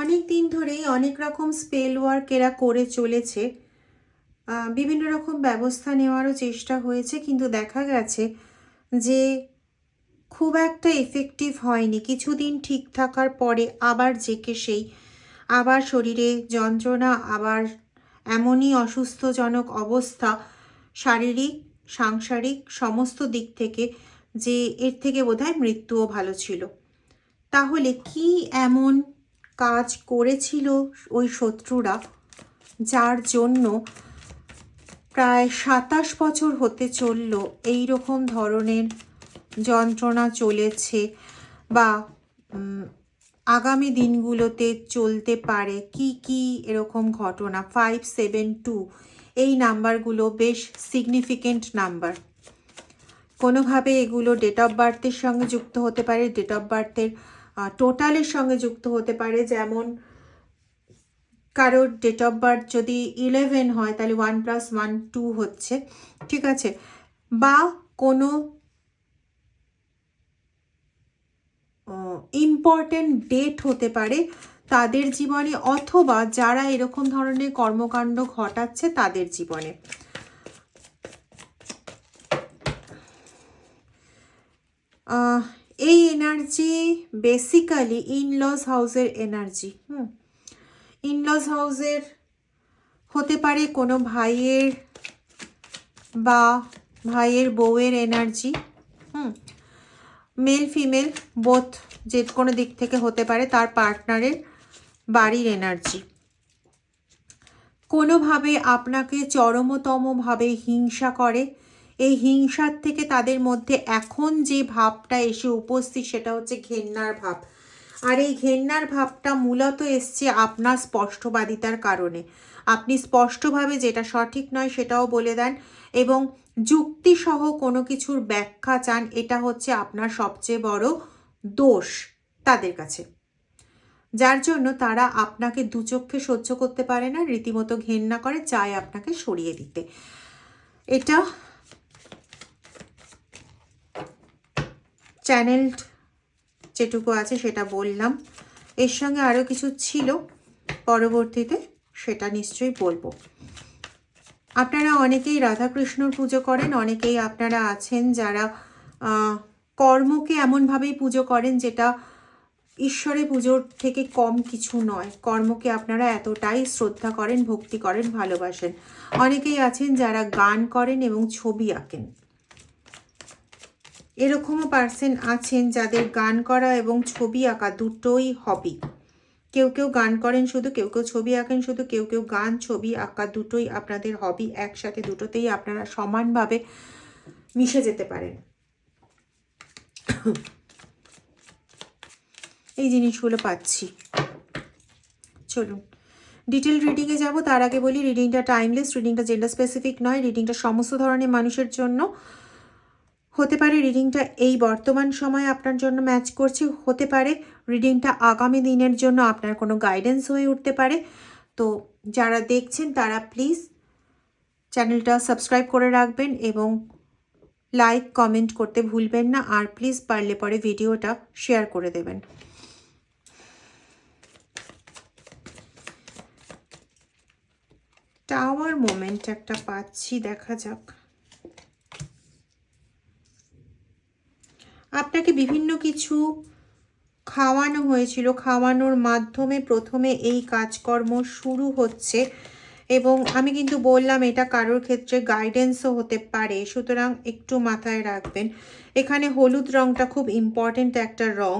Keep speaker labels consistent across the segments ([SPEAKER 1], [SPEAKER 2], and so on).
[SPEAKER 1] অনেক দিন ধরেই অনেক রকম স্পেল ওয়ার্ক এরা করে চলেছে। বিভিন্ন রকম ব্যবস্থা নেওয়ারও চেষ্টা হয়েছে, কিন্তু দেখা গেছে যে খুব একটা এফেক্টিভ হয়নি। কিছুদিন ঠিক থাকার পরে আবার জেকে সেই, আবার শরীরে যন্ত্রণা, আবার এমনই অসুস্থজনক অবস্থা, শারীরিক, সাংসারিক সমস্ত দিক থেকে যে এর থেকে বোধহয় মৃত্যুও ভালো ছিল। তাহলে কি এমন কাজ করেছিল ওই শত্রুরা, যার জন্য প্রায় সাতাশ বছর হতে চলল এই রকম ধরনের যন্ত্রণা চলেছে বা আগামী দিনগুলোতে চলতে পারে কি কি এরকম ঘটনা। ফাইভ সেভেন টু এই নাম্বারগুলো বেশ সিগনিফিকেন্ট নাম্বার। কোনোভাবে এগুলো ডেট অফ বার্থের সঙ্গে যুক্ত হতে পারে। ডেট অফ বার্থের টোটালের সঙ্গে যুক্ত হতে পারে। যেমন কারোর ডেট অফ বার্থ যদি ইলেভেন হয় তাহলে ওয়ান প্লাস ওয়ান টু হচ্ছে। ঠিক আছে? বা কোনো ইম্পর্টেন্ট ডেট হতে পারে তাদের জীবনে অথবা যারা এরকম ধরনের কর্মকাণ্ড ঘটাচ্ছে তাদের জীবনে। আহ, এনার্জি বেসিক্যালি ইনলস হাউসের এনার্জি হুম। ইনলস হাউসের হতে পারে কোনো ভাইয়ের বা ভাইয়ের বউয়ের এনার্জি হুম। মেল ফিমেল বোথ যে কোনো দিক থেকে হতে পারে তার পার্টনারের বাড়ির এনার্জি কোনোভাবে আপনাকে চরমতমভাবে হিংসা করে এই হিংসার থেকে তাদের মধ্যে এখন যে ভাবটা এসে উপস্থিত, সেটা হচ্ছে ঘেন্নার ভাব। আর এই ঘেন্নার ভাবটা মূলত এসছে আপনার স্পষ্টবাদিতার কারণে। আপনি স্পষ্টভাবে যেটা সঠিক নয় সেটাও বলে দেন এবং যুক্তিসহ কোনো কিছুর ব্যাখ্যা চান, এটা হচ্ছে আপনার সবচেয়ে বড় দোষ তাদের কাছে। যার জন্য তারা আপনাকে দুচক্ষে সহ্য করতে পারে না, রীতিমতো ঘেন্না করে, চায় আপনাকে সরিয়ে দিতে। এটা চ্যানেল যেটুকু আছে সেটা বললাম। এর সঙ্গে আরও কিছু ছিল, পরবর্তীতে সেটা নিশ্চয়ই বলব। আপনারা অনেকেই রাধাকৃষ্ণর পুজো করেন, অনেকেই আপনারা আছেন যারা কর্মকে এমনভাবেই পুজো করেন যেটা ঈশ্বরের পুজোর থেকে কম কিছু নয়। কর্মকে আপনারা এতটাই শ্রদ্ধা করেন, ভক্তি করেন, ভালোবাসেন। অনেকেই আছেন যারা গান করেন এবং ছবি আঁকেন। এরকমও পার্সন আছেন যাদের গান করা এবং ছবি আঁকা দুটোই হবি কেউ কেউ গান করেন শুধু, কেউ কেউ ছবি আঁকেন শুধু, কেউ কেউ গান, ছবি আঁকা দুটোই আপনাদের হবি একসাথে দুটোতেই আপনারা সমানভাবে মিশে যেতে পারেন। এই জিনিসগুলো পাচ্ছি। চলুন ডিটেল রিডিংয়ে যাব। তার আগে বলি রিডিংটা টাইমলেস রিডিংটা জেন্ডার স্পেসিফিক নয়। রিডিংটা সমস্ত ধরনের মানুষের জন্য হতে পারে রিডিংটা এই বর্তমান সময়ে আপনার জন্য ম্যাচ করছে, হতে পারে রিডিংটা আগামী দিনের জন্য আপনার কোনো গাইডেন্স হয়ে উঠতে পারে। তো যারা দেখছেন তারা প্লিজ চ্যানেলটা সাবস্ক্রাইব করে রাখবেন এবং লাইক কমেন্ট করতে ভুলবেন না আর প্লিজ পারলে পরে ভিডিওটা শেয়ার করে দেবেন। টাওয়ার মোমেন্ট একটা পাচ্ছি, দেখা যাক। আপনাকে বিভিন্ন কিছু খাওয়ানো হয়েছিল। খাওয়ানোর মাধ্যমে প্রথমে এই কাজকর্ম শুরু হচ্ছে এবং আমি কিন্তু বললাম, এটা কারোর ক্ষেত্রে গাইডেন্সও হতে পারে। সুতরাং একটু মাথায় রাখবেন। এখানে হলুদ রঙটা খুব ইম্পর্ট্যান্ট একটা রং।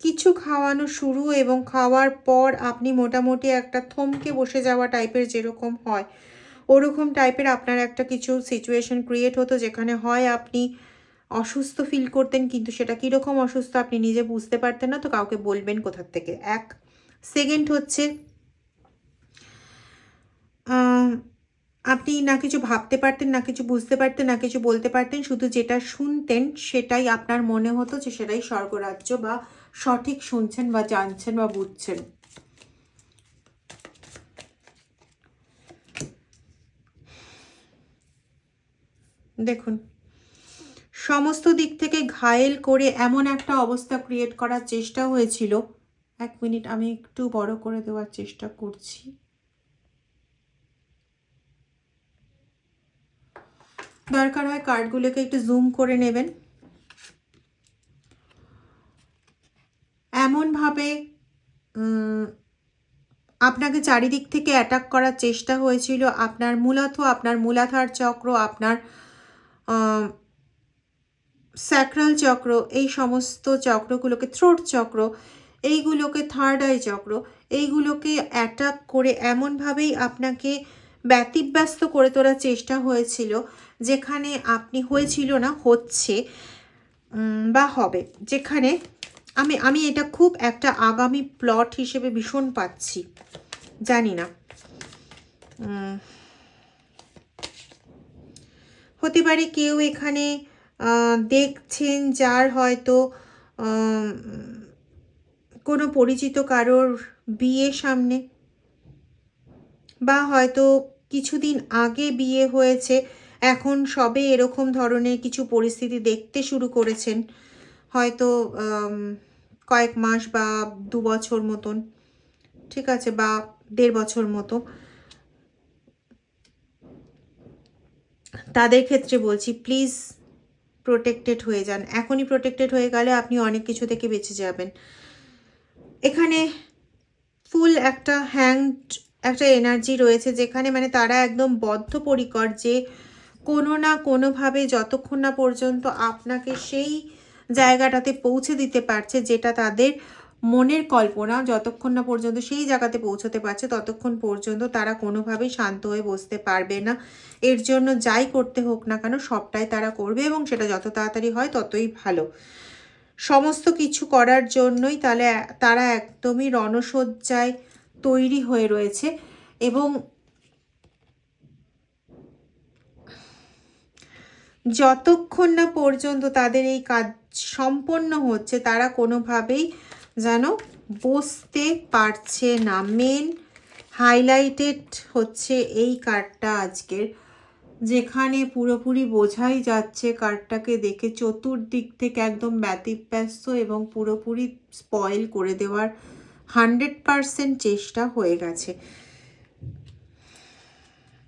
[SPEAKER 1] কিছু খাওয়ানো শুরু এবং খাওয়ার পর আপনি মোটামুটি একটা থমকে বসে যাওয়া টাইপের যেরকম হয় ওরকম টাইপের আপনার একটা কিছু সিচুয়েশন ক্রিয়েট হতো যেখানে হয় আপনি অসুস্থ ফিল করতেন, কিন্তু সেটা কীরকম অসুস্থ আপনি নিজে বুঝতে পারতেন না, তো কাউকে বলবেন কোথার থেকে? এক। সেকেন্ড হচ্ছে আপনি না কিছু ভাবতে পারতেন, না কিছু বুঝতে পারতেন, না কিছু বলতে পারতেন, শুধু যেটা শুনতেন সেটাই আপনার মনে হতো যে সেটাই স্বর্গরাজ্য বা সঠিক শুনছেন বা জানছেন বা বুঝছেন। দেখুন, সমস্ত দিক থেকে ঘায়েল করে এমন একটা অবস্থা ক্রিয়েট করার চেষ্টা হয়েছিল। এক মিনিট, আমি একটু বড় করে দেওয়ার চেষ্টা করছি। দরকার হয় কার্ডগুলোকে একটু জুম করে নেবেন। এমনভাবে আপনাকে চারিদিক থেকে অ্যাটাক করার চেষ্টা হয়েছিল। আপনার মূলত আপনার মূলাধার চক্র, আপনার স্যাক্রাল চক্র, এই সমস্ত চক্রগুলোকে থ্রোট চক্র, এইগুলোকে থার্ড আই চক্র, এইগুলোকে অ্যাটাক করে এমনভাবেই আপনাকে ব্যতিব্যস্ত করে তোলার চেষ্টা হয়েছিল, যেখানে আপনি হয়েছিল না, হচ্ছে বা হবে। যেখানে আমি আমি এটা খুব একটা আগামী প্লট হিসেবে ভীষণ পাচ্ছি, জানি না। হতে পারে কেউ এখানে দেখছেন যার হয়তো কোনো পরিচিত কারোর বিয়ে সামনে বা হয়তো কিছুদিন আগে বিয়ে হয়েছে, এখন সবে এরকম ধরনের কিছু পরিস্থিতি দেখতে শুরু করেছেন, হয়তো কয়েক মাস বা দু বছর মতন, ঠিক আছে, বা দেড় বছর মতো। তাদের ক্ষেত্রে বলছি প্লিজ প্রোটেক্টেড হয়ে যান। এখনই প্রোটেক্টেড হয়ে গেলে আপনি অনেক কিছু থেকে বেঁচে যাবেন। এখানে ফুল একটা হ্যাংড একটা এনার্জি রয়েছে যেখানে মানে তারা একদম বদ্ধপরিকর যে কোনো না কোনোভাবে যতক্ষণ না পর্যন্ত আপনাকে সেই জায়গাটাতে পৌঁছে দিতে পারছে যেটা তাদের মনের কল্পনা যতক্ষণ না পর্যন্ত সেই জায়গাতে পৌঁছতে পারছে, ততক্ষণ পর্যন্ত তারা কোনোভাবেই শান্ত হয়ে বসতে পারবে না। এর জন্য যাই করতে হোক না কেন সবটাই তারা করবে এবং সেটা যত তাড়াতাড়ি হয় ততই ভালো। সমস্ত কিছু করার জন্যই তাহলে তারা একদমই রণসজ্জায় তৈরি হয়ে রয়েছে এবং যতক্ষণ না পর্যন্ত তাদের এই কাজ সম্পন্ন হচ্ছে, তারা কোনোভাবেই যেন বসতে পারছে না। মেন হাইলাইটেড হচ্ছে এই কার্ডটা আজকের, যেখানে পুরোপুরি বোঝাই যাচ্ছে কার্ডটাকে দেখে চতুর্দিক থেকে একদম ব্যতিব্যস্ত এবং পুরোপুরি স্পয়েল করে দেওয়ার হান্ড্রেড পারসেন্ট চেষ্টা হয়ে গেছে।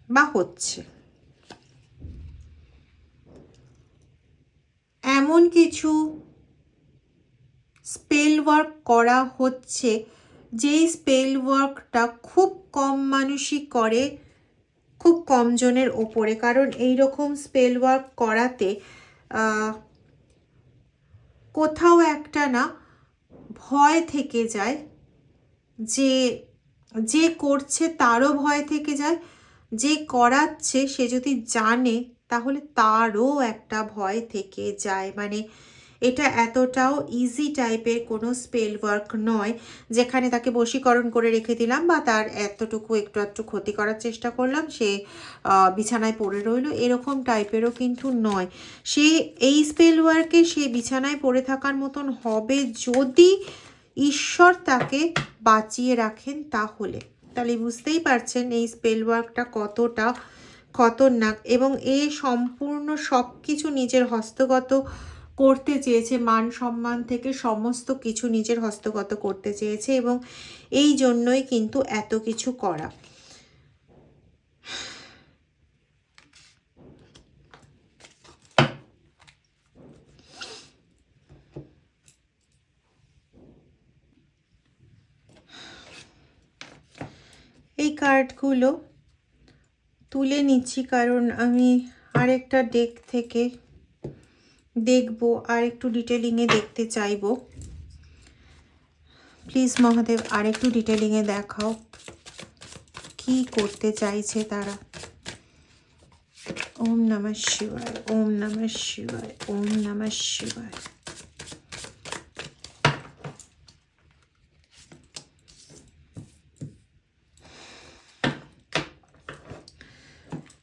[SPEAKER 1] বা হচ্ছে। এমন কিছু স্পেল ওয়ার্ক করা হচ্ছে। যেই স্পেল ওয়ার্কটা খুব কম মানুষই করে, খুব কম জনের ওপরে। কারণ এই রকম স্পেল ওয়ার্ক করাতে কোথাও একটা না ভয় থেকে যায়। যে যে করছে তারও ভয় থেকে যায়। যে করাচ্ছে, সে যদি জানে, তাহলে তারও একটা ভয় থেকে যায়। মানে এটা এতটাও ইজি টাইপের কোনো স্পেল ওয়ার্ক নয়, যেখানে তাকে বশীকরণ করে রেখে দিলাম বা তার এতটুকু একটু একটু ক্ষতি করার চেষ্টা করলাম, সে বিছানায় পড়ে রইল, এরকম টাইপেরও কিন্তু নয়। সে এই স্পেল ওয়ার্কে সে বিছানায় পড়ে থাকার মতন হবে যদি ঈশ্বর তাকে বাঁচিয়ে রাখেন তাহলে। তাহলে বুঝতেই পারছেন এই স্পেল ওয়ার্কটা কতটা খতরনাক এবং এ সম্পূর্ণ সব কিছু নিজের হস্তগত করতে চেয়েছে, মান সম্মান থেকে সমস্ত কিছু নিজের হস্তগত করতে চেয়েছে এবং এই জন্যই কিন্তু এত কিছু করা। এই কার্ডগুলো তুলে নিচ্ছি কারণ আমি আরেকটা ডেক থেকে দেখব আর একটু ডিটেলিংয়ে দেখতে চাইব। প্লিজ মহাদেব, আর একটু ডিটেলিংয়ে দেখাও। কি করতে চাইছে তারা? ওম নমঃ শিবায়, ওম নমঃ শিবায়, ওম নমঃ শিবায়।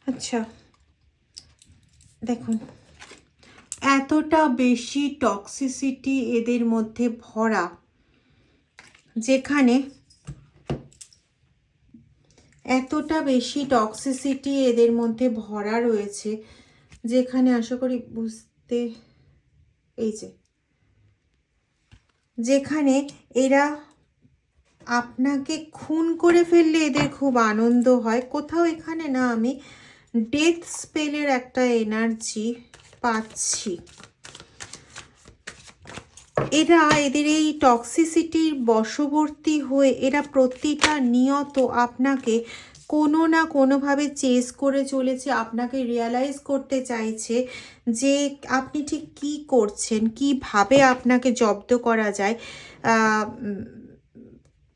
[SPEAKER 1] আচ্ছা দেখুন। এতটা বেশি টক্সিসিটি এদের মধ্যে ভরা, যেখানে এতটা বেশি টক্সিসিটি এদের মধ্যে ভরা রয়েছে, যেখানে আশা করি বুঝতে, এই যে, যেখানে এরা আপনাকে খুন করে ফেললে এদের খুব আনন্দ হয়। কোথাও এখানে না আমি ডেথ স্পেলের একটা এনার্জি পাচ্ছি। এরা এদের এই টক্সিসিটির বশবর্তী হয়ে, এরা প্রতিটা নিয়ত আপনাকে কোনো না কোনোভাবে চেস করে চলেছে, আপনাকে রিয়ালাইজ করতে চাইছে যে আপনি ঠিক কি করছেন, কীভাবে আপনাকে জব্দ করা যায়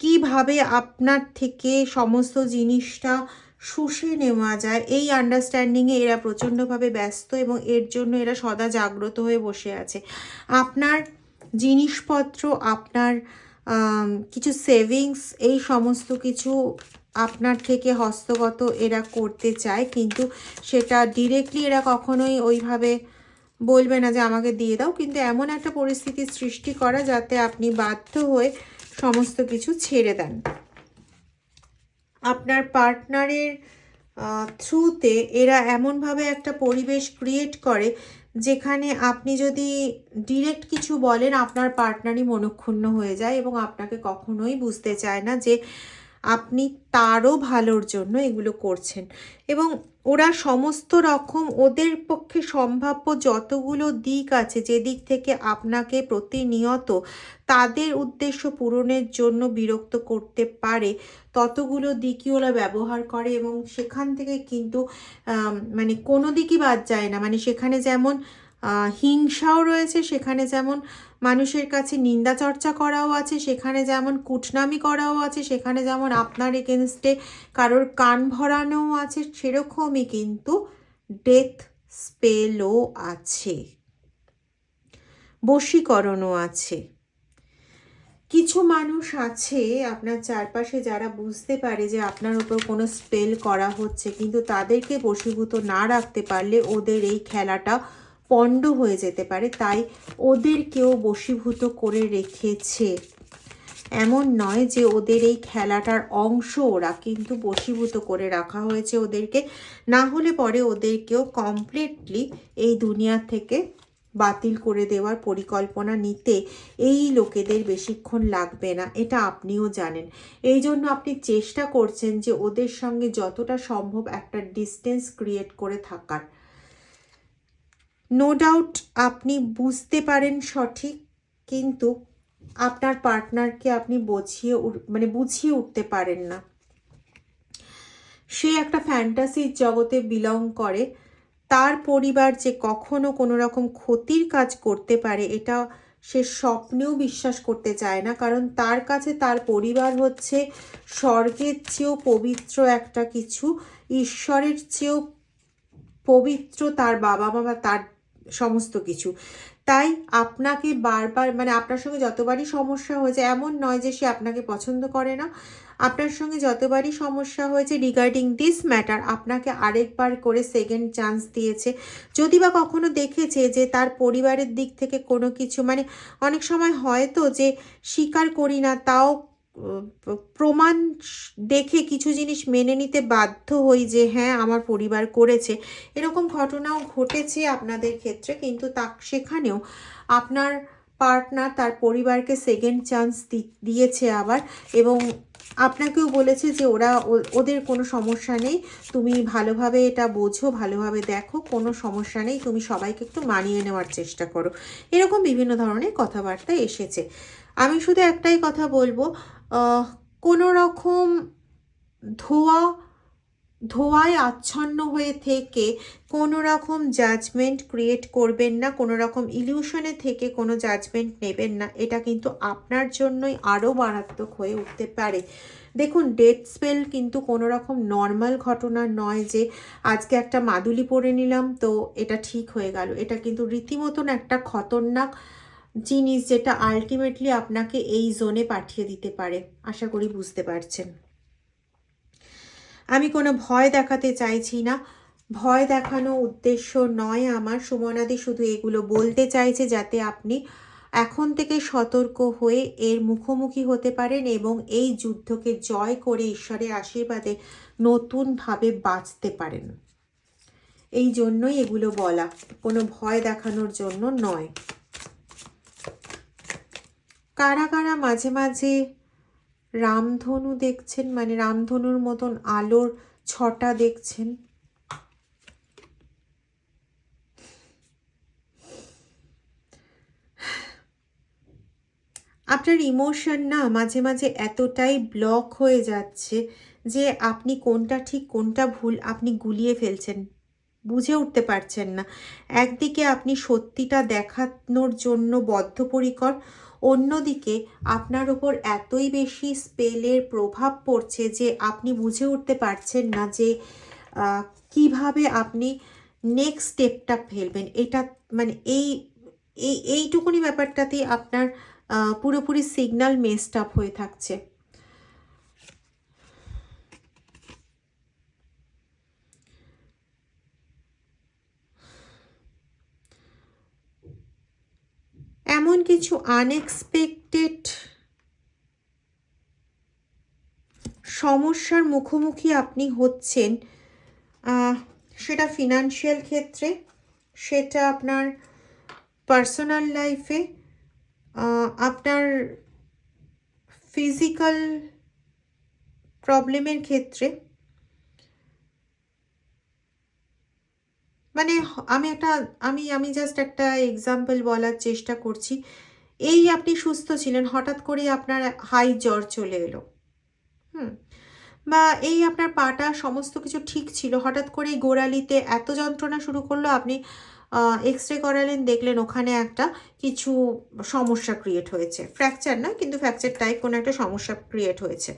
[SPEAKER 1] কীভাবে আপনার থেকে সমস্ত জিনিসটা শুষে নেওয়া যায়। এই আন্ডারস্ট্যান্ডিংয়ে এরা প্রচণ্ডভাবে ব্যস্ত এবং এর জন্য এরা সদা জাগ্রত হয়ে বসে আছে। আপনার জিনিসপত্র, আপনার কিছু সেভিংস এই সমস্ত কিছু আপনার থেকে হস্তগত এরা করতে চায়, কিন্তু সেটা ডিরেক্টলি এরা কখনোই ওইভাবে বলবে না যে আমাকে দিয়ে দাও। কিন্তু এমন একটা পরিস্থিতির সৃষ্টি করা যাতে আপনি বাধ্য হয়ে সমস্ত কিছু ছেড়ে দেন। আপনার পার্টনারের থ্রুতে এরা এমনভাবে একটা পরিবেশ ক্রিয়েট করে যেখানে আপনি যদি ডিরেক্ট কিছু বলেন, আপনার পার্টনারই মনক্ষুণ্ণ হয়ে যায় এবং আপনাকে কখনোই বুঝতে চায় না যে আপনি তারও ভালোর জন্য এগুলো করছেন। এবং ওরা সমস্ত রকম ওদের পক্ষে সম্ভাব্য যতগুলো দিক আছে, যে দিক থেকে আপনাকে প্রতিনিয়ত তাদের উদ্দেশ্য পূরণের জন্য বিরক্ত করতে পারে, ততগুলো দিকই ওরা ব্যবহার করে এবং সেখান থেকে কিন্তু মানে কোনো দিকই বাদ যায় না। মানে সেখানে যেমন হিংসাও রয়েছে, সেখানে যেমন মানুষের কাছে নিন্দা চর্চা করাও আছে, সেখানে যেমন কুটনামি করাও আছে, সেখানে যেমন আপনার এগেনস্টে কারোর কান ভরানোও আছে, সেরকমই কিন্তু ডেথ স্পেলও আছে, বশীকরণও আছে। কিছু মানুষ আছে আপনার চারপাশে যারা বুঝতে পারে যে আপনার উপর কোনো স্পেল করা হচ্ছে, কিন্তু তাদেরকে বশীভূত না রাখতে পারলে ওদের এই খেলাটা পণ্ড হয়ে যেতে পারে, তাই ওদেরকেও বশীভূত করে রেখেছে। এমন নয় যে ওদের এই খেলাটার অংশ ওরা, কিন্তু বশীভূত করে রাখা হয়েছে ওদেরকে। না হলে পরে ওদেরকেও কমপ্লিটলি এই দুনিয়া থেকে বাতিল করে দেওয়ার পরিকল্পনা নিতে এই লোকেদের বেশিক্ষণ লাগবে না, এটা আপনিও জানেন। এই জন্য আপনি চেষ্টা করছেন যে ওদের সঙ্গে যতটা সম্ভব একটা ডিস্টেন্স ক্রিয়েট করে থাকার। নো ডাউট আপনি বুঝতে পারেন সঠিক, কিন্তু আপনার পার্টনারকে আপনি বুঝিয়ে মানে বুঝিয়ে উঠতে পারেন না। সে একটা ফ্যান্টাসির জগতে বিলং করে, তার পরিবার যে কখনো কোনো রকম ক্ষতির কাজ করতে পারে, এটা সে স্বপ্নেও বিশ্বাস করতে চায় না, কারণ তার কাছে তার পরিবার হচ্ছে স্বর্গের চেয়েও পবিত্র একটা কিছু, ঈশ্বরের চেয়েও পবিত্র তার বাবা মা বা তার সমস্ত কিছু। তাই আপনাকে বারবার মানে আপনার সঙ্গে যতবারই সমস্যা হয়েছে, এমন নয় যে সে আপনাকে পছন্দ করে না। আপনার সঙ্গে যতবারই সমস্যা হয়েছে রিগার্ডিং দিস ম্যাটার আপনাকে আরেকবার করে সেকেন্ড চান্স দিয়েছে। যদি বা কখনো দেখেছে যে তার পরিবারের দিক থেকে কোনো কিছু মানে অনেক সময় হয়তো যে স্বীকার করি না, তাও প্রমাণ দেখে কিছু জিনিস মেনে নিতে বাধ্য হই যে হ্যাঁ আমার পরিবার করেছে। এরকম ঘটনাও ঘটেছে আপনাদের ক্ষেত্রে, কিন্তু তা সেখানেও আপনার পার্টনার তার পরিবারকে সেকেন্ড চান্স দিয়েছে আবার এবং আপনাকেও বলেছে যে, ওরা ওদের কোনো সমস্যা নেই। তুমি ভালোভাবে এটা বোঝো, ভালোভাবে দেখো, কোনো সমস্যা নেই। তুমি সবাইকে একটু মানিয়ে নেওয়ার চেষ্টা করো। এরকম বিভিন্ন ধরনের কথাবার্তা এসেছে। আমি শুধু একটাই কথা বলব কোনো রকম ধোয়া, ধোঁয়ায় আচ্ছন্ন হয়ে থেকে কোনো রকম জাজমেন্ট ক্রিয়েট করবেন না কোনো রকম ইলিউশনে থেকে কোনো জাজমেন্ট নেবেন না। এটা কিন্তু আপনার জন্যই আরও মারাত্মক হয়ে উঠতে পারে। দেখুন ডেট স্পেল কিন্তু কোনো রকম নর্মাল ঘটনা নয় যে আজকে একটা মাদুলি পরে নিলাম, তো এটা ঠিক হয়ে গেল। এটা কিন্তু রীতিমতন একটা খতরনাক জিনিস যেটা আলটিমেটলি আপনাকে এই জোনে পাঠিয়ে দিতে পারে। আশা করি বুঝতে পারছেন। আমি কোনো ভয় দেখাতে চাইছি না। ভয় দেখানো উদ্দেশ্য নয় আমার। সুমনাদি শুধু এগুলো বলতে চাইছে যাতে আপনি এখন থেকে সতর্ক হয়ে এর মুখোমুখি হতে পারেন এবং এই যুদ্ধকে জয় করে ঈশ্বরের আশীর্বাদে নতুনভাবে বাঁচতে পারেন। এই জন্যই এগুলো বলা। কোনো ভয় দেখানোর জন্য নয়। কারা কারা মাঝে মাঝে রামধনু দেখছেন? মানে রামধনুর মতন আলোর ছটা দেখছেন। আপনার ইমোশন না মাঝে মাঝে এতটাই ব্লক হয়ে যাচ্ছে যে আপনি কোনটা ঠিক, কোনটা ভুল আপনি গুলিয়ে ফেলছেন। বুঝে উঠতে পারছেন না। একদিকে আপনি সত্যিটা দেখানোর জন্য বদ্ধপরিকর অন্যদিকে, আপনার ওপর এতই বেশি স্পেলের প্রভাব পড়ছে যে আপনি বুঝে উঠতে পারছেন না যে কীভাবে আপনি নেক্সট স্টেপটা ফেলবেন। এটা মানে এই এই, এইটুকুনি ব্যাপারটাতেই আপনার পুরোপুরি সিগনাল মেসড আপ হয়ে থাকছে। এমন কিছু আনএক্সপেক্টেড সমস্যার মুখোমুখি আপনি হচ্ছেন সেটা ফিনান্সিয়াল ক্ষেত্রে, সেটা আপনার পার্সোনাল লাইফে আপনার ফিজিক্যাল প্রবলেমের ক্ষেত্রে মানে আমি একটা, আমি আমি জাস্ট একটা এক্সাম্পল বলার চেষ্টা করছি। এই আপনি সুস্থ ছিলেন, হঠাৎ করে আপনার হাই জ্বর চলে এলো। হুম, বা এই আপনার পাটা সমস্ত কিছু ঠিক ছিল, হঠাৎ করে গোড়ালিতে এত যন্ত্রণা শুরু করল, আপনি এক্স রে করালেন, দেখলেন ওখানে একটা কিছু সমস্যা ক্রিয়েট হয়েছে। ফ্র্যাকচার না, কিন্তু ফ্র্যাকচার টাইপ কোনো একটা সমস্যা ক্রিয়েট হয়েছে।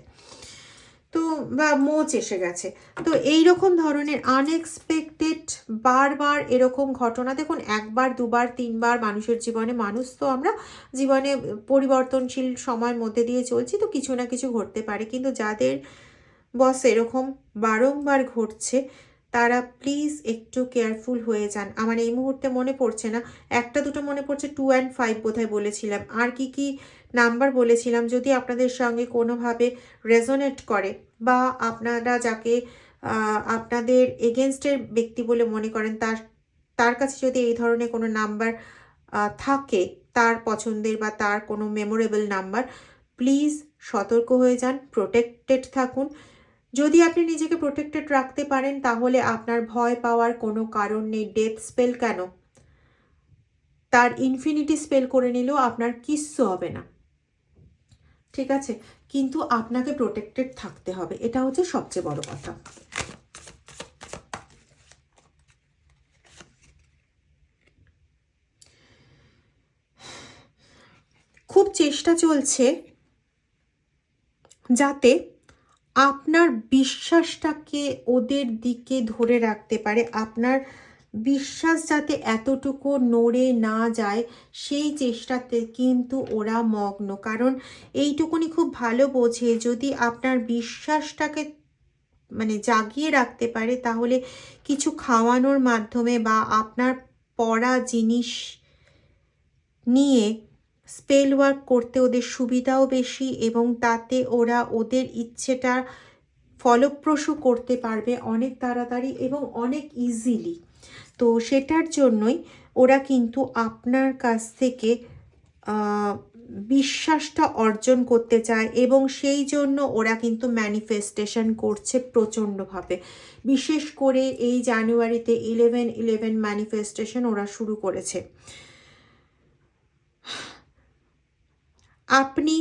[SPEAKER 1] তো বা মোচ এসে গেছে। তো এই রকম ধরনের আনএক্সপেক্টেড বারবার এরকম ঘটনা, দেখুন একবার, দুবার, তিনবার মানুষের জীবনে, মানুষ তো আমরা জীবনে পরিবর্তনশীল সময়ের মধ্যে দিয়ে চলছি, তো কিছু না কিছু ঘটতে পারে। কিন্তু যাদের বস এরকম বারংবার ঘটছে, তারা প্লিজ একটু কেয়ারফুল হয়ে যান। আমার এই মুহূর্তে মনে পড়ছে না। একটা দুটো মনে পড়ছে টু অ্যান্ড ফাইভ বোধহয় বলেছিলাম। আর কি কি নাম্বার বলেছিলাম, যদি আপনাদের সঙ্গে কোনোভাবে রেজোনেট করে। বা আপনারা যাকে আপনাদের এগেনস্টের ব্যক্তি বলে মনে করেন, তার তার কাছে যদি এই ধরনের কোনো নাম্বার থাকে তার পছন্দের বা তার কোনো মেমোরেবল নাম্বার প্লিজ সতর্ক হয়ে যান প্রোটেক্টেড থাকুন। যদি আপনি নিজেকে প্রোটেক্টেড রাখতে পারেন, তাহলে আপনার ভয় পাওয়ার কোনো কারণ নেই। ডেথ স্পেল কেন? তার ইনফিনিটি স্পেল করে নিলেও আপনার কিচ্ছু হবে না। ঠিক আছে? কিন্তু আপনাকে প্রোটেক্টেড থাকতে হবে। এটা হচ্ছে সবচেয়ে বড় কথা। খুব চেষ্টা চলছে যাতে আপনার বিশ্বাসটাকে ওদের দিকে ধরে রাখতে পারে, আপনার বিশ্বাস যাতে এতটুকু নড়ে না যায়, সেই চেষ্টাতে কিন্তু ওরা মগ্ন। কারণ এইটুকুনি খুব ভালো বোঝে, যদি আপনার বিশ্বাসটাকে মানে জাগিয়ে রাখতে পারে, তাহলে কিছু খাওয়ানোর মাধ্যমে বা আপনার পড়া জিনিস নিয়ে স্পেল ওয়ার্ক করতে ওদের সুবিধাও বেশি এবং তাতে ওরা ওদের ইচ্ছেটা ফলপ্রসূ করতে পারবে অনেক তাড়াতাড়ি এবং অনেক ইজিলি তো সেটার জন্যই ওরা কিন্তু আপনার কাছ থেকে বিশ্বাসটা অর্জন করতে চায় এবং সেই জন্য ওরা কিন্তু ম্যানিফেস্টেশন করছে প্রচণ্ডভাবে। বিশেষ করে এই জানুয়ারিতে ইলেভেন ইলেভেন ম্যানিফেস্টেশন ওরা শুরু করেছে। আপনি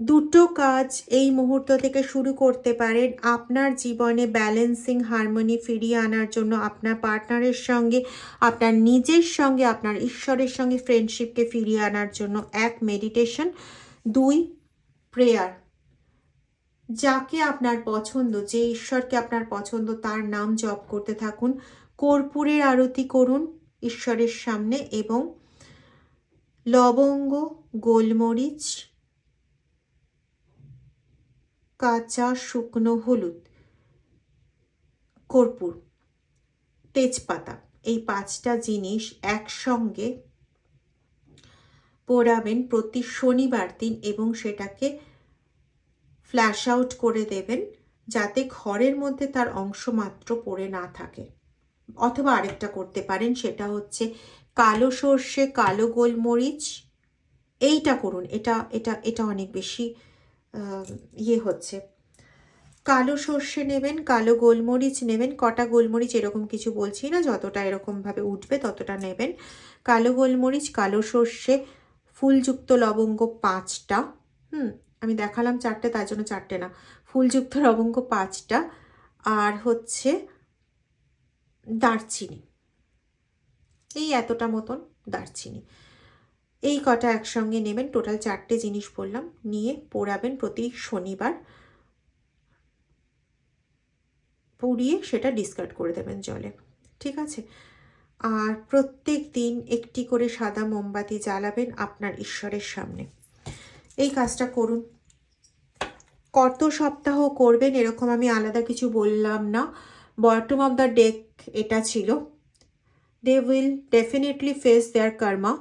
[SPEAKER 1] দুটো কাজ এই মুহূর্ত থেকে শুরু করতে পারেন। আপনার জীবনে ব্যালেন্সিং হারমোনি ফিরিয়ে আনার জন্য আপনার পার্টনারের সঙ্গে, আপনার নিজের সঙ্গে, আপনার ঈশ্বরের সঙ্গে ফ্রেন্ডশিপকে ফিরিয়ে আনার জন্য এক মেডিটেশন দুই প্রেয়ার যাকে আপনার পছন্দ, যে ঈশ্বরকে আপনার পছন্দ, তার নাম জপ করতে থাকুন। কর্পূরের আরতি করুন ঈশ্বরের সামনে এবং লবঙ্গ, গোলমরিচ কাঁচা শুকনো হলুদ। কর্পূর, তেজপাতা, এই পাঁচটা জিনিস একসঙ্গে পোড়াবেন প্রতি শনিবার দিন এবং সেটাকে ফ্ল্যাশ আউট করে দেবেন যাতে ঘরের মধ্যে তার অংশ মাত্র পড়ে না থাকে। অথবা আরেকটা করতে পারেন, সেটা হচ্ছে কালো সর্ষে, কালো গোলমরিচ, এইটা করুন। এটা এটা এটা অনেক বেশি ইয়ে হচ্ছে। কালো সর্ষে নেবেন, কালো গোলমরিচ নেবেন, কটা গোলমরিচ এরকম কিছু বলছি না, যতটা এরকমভাবে উঠবে ততটা নেবেন। কালো গোলমরিচ, কালো সর্ষে, ফুলযুক্ত লবঙ্গ পাঁচটা, হুম, আমি দেখালাম চারটে, তার জন্য চারটে না, ফুলযুক্ত লবঙ্গ পাঁচটা, আর হচ্ছে দারচিনি। এই এতটা মতন দারচিনি। এই কটা একসঙ্গে নেবেন টোটাল চারটে জিনিস বললাম, নিয়ে পোড়াবেন প্রতি শনিবার। পুড়িয়ে সেটা ডিসকার্ড করে দেবেন জলে, ঠিক আছে? আর প্রত্যেক দিন একটি করে সাদা মোমবাতি জ্বালাবেন আপনার ঈশ্বরের সামনে। এই কাজটা করুন। কত সপ্তাহ করবেন এরকম আমি আলাদা কিছু বললাম না। বটম অফ দ্য ডেক এটা ছিল। They will definitely face their karma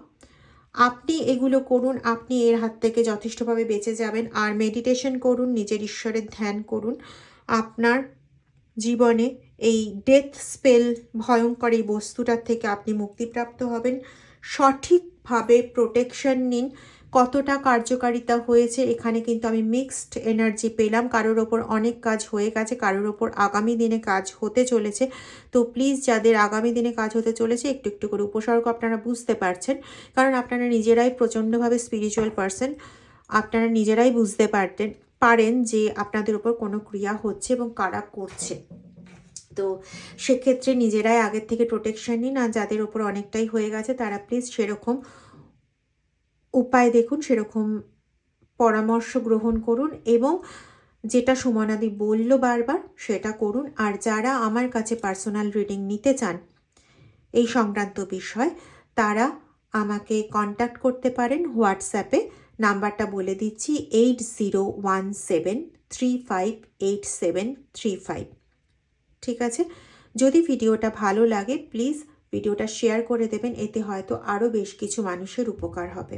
[SPEAKER 1] আপনি এগুলো করুন, আপনি এর হাত থেকে যথেষ্টভাবে বেঁচে যাবেন। আর মেডিটেশন করুন, নিজের ঈশ্বরের ধ্যান করুন। আপনার জীবনে এই ডেথ স্পেল ভয়ঙ্কর এই বস্তুটার থেকে আপনি মুক্তিপ্রাপ্ত হবেন। সঠিকভাবে প্রোটেকশন নিন। কতটা কার্যকারিতা হয়েছে এখানে কিন্তু আমি মিক্সড এনার্জি পেলাম। কারোর ওপর অনেক কাজ হয়ে গেছে, কারোর ওপর আগামী দিনে কাজ হতে চলেছে। তো প্লিজ যাদের আগামী দিনে কাজ হতে চলেছে, একটু একটু করে উপসর্গ আপনারা বুঝতে পারছেন। কারণ আপনারা নিজেরাই প্রচণ্ডভাবে স্পিরিচুয়াল পারসন আপনারা নিজেরাই বুঝতে পারতেন, পারেন যে আপনাদের ওপর কোনো ক্রিয়া হচ্ছে এবং কারা করছে। তো সেক্ষেত্রে নিজেরাই আগের থেকে প্রোটেকশন নিন। আর যাদের ওপর অনেকটাই হয়ে গেছে, তারা প্লিজ সেরকম উপায় দেখুন, সেরকম পরামর্শ গ্রহণ করুন এবং যেটা সুমনাদি বলল বারবার, সেটা করুন। আর যারা আমার কাছে পার্সোনাল রিডিং নিতে চান এই সংক্রান্ত বিষয়, তারা আমাকে কন্ট্যাক্ট করতে পারেন হোয়াটসঅ্যাপে নাম্বারটা বলে দিচ্ছি eight zero one seven three five eight seven three five ঠিক আছে? যদি ভিডিওটা ভালো লাগে প্লিজ ভিডিওটা শেয়ার করে দেবেন, এতে হয়তো আরও বেশ কিছু মানুষের উপকার হবে।